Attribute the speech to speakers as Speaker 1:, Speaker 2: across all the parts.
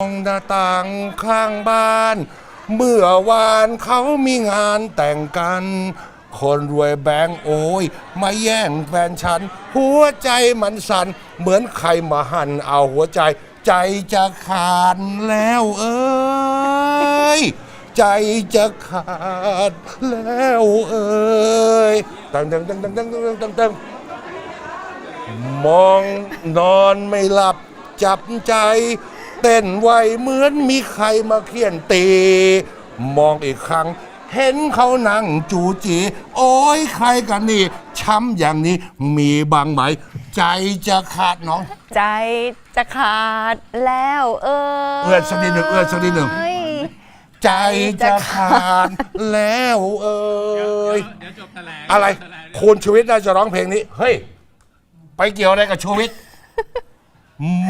Speaker 1: มองหน้าต่างข้างบ้าน เมื่อวานเขามีงานแต่งกัน คนรวยแบงค์โอ้ยมาแย่งแฟนฉัน หัวใจมันสั่นเหมือนใครมาหั่นเอาหัวใจ ใจจะขาดแล้วเอ้ยใจจะขาดแล้วเอ้ยตังตังตังตังตังตังตังตังมองนอนไม่หลับจับใจ เต้นไวเหมือนมีใครมาเคี่ยนตี มองอีกครั้ง เห็นเขานั่งจูจีโอ้ยใครกันนี่ ช้ำอย่างนี้มีบางไหม ใจจะขาดน้อง
Speaker 2: ใจจะขาดแล้วเออ
Speaker 1: เอื้อนสักนิดหนึ่งเอื้อนสักนิดหนึ่ง ใจจะขาดแล้วเอ้ย
Speaker 3: เดี๋ยวจบแถลง
Speaker 1: อะไร
Speaker 3: แถลง
Speaker 1: คุณชูวิทย์น่าจะร้องเพลงนี้ เฮ้ย ไปเกี่ยวอะไรกับชูวิทย์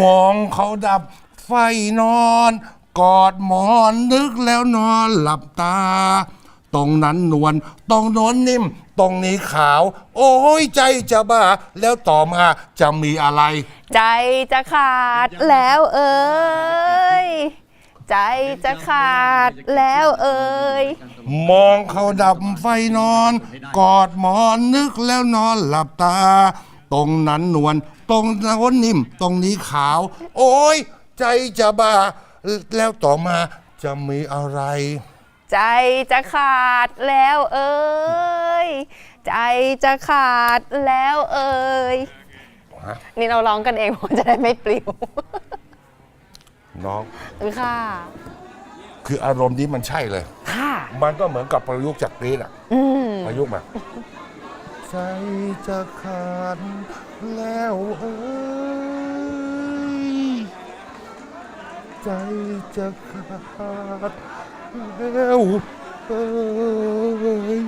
Speaker 1: มองเขาดับ ไฟนอน กอดหมอนนึกแล้วนอนหลับตา ตรงนั้นนวลตรงโน้นนิ่ม ตรงนี้ขาว โอ้ยใจจะบ้า แล้วต่อมาจะมีอะไร
Speaker 2: ใจจะขาดแล้วเอ้ยใจจะขาดแล้วเอ้ย
Speaker 1: มองเขาดับไฟนอน กอดหมอนนึกแล้วนอนหลับตา ตรงนั้นนวลตรงโน้นนิ่ม ตรงนี้ขาว โอ้ย ใจจะบ้าแล้วต่อมาจะมีอะไร
Speaker 2: ใจจะขาดแล้วเอ้ย ใจจะขาดแล้วเอ้ย
Speaker 1: ฮะ
Speaker 2: นี่เราร้องกันเองผมจะได้ไม่ปลิว
Speaker 1: น้อง
Speaker 2: ค่ะ
Speaker 1: คืออารมณ์นี้มันใช่เลย
Speaker 2: ค่ะ
Speaker 1: มันก็เหมือนกับประยุกต์จากกรีดอะ
Speaker 2: อืม
Speaker 1: ประยุกต์มา ใจจะขาดแล้วเอ้ย ใจจะขาดแล้วเอ้ย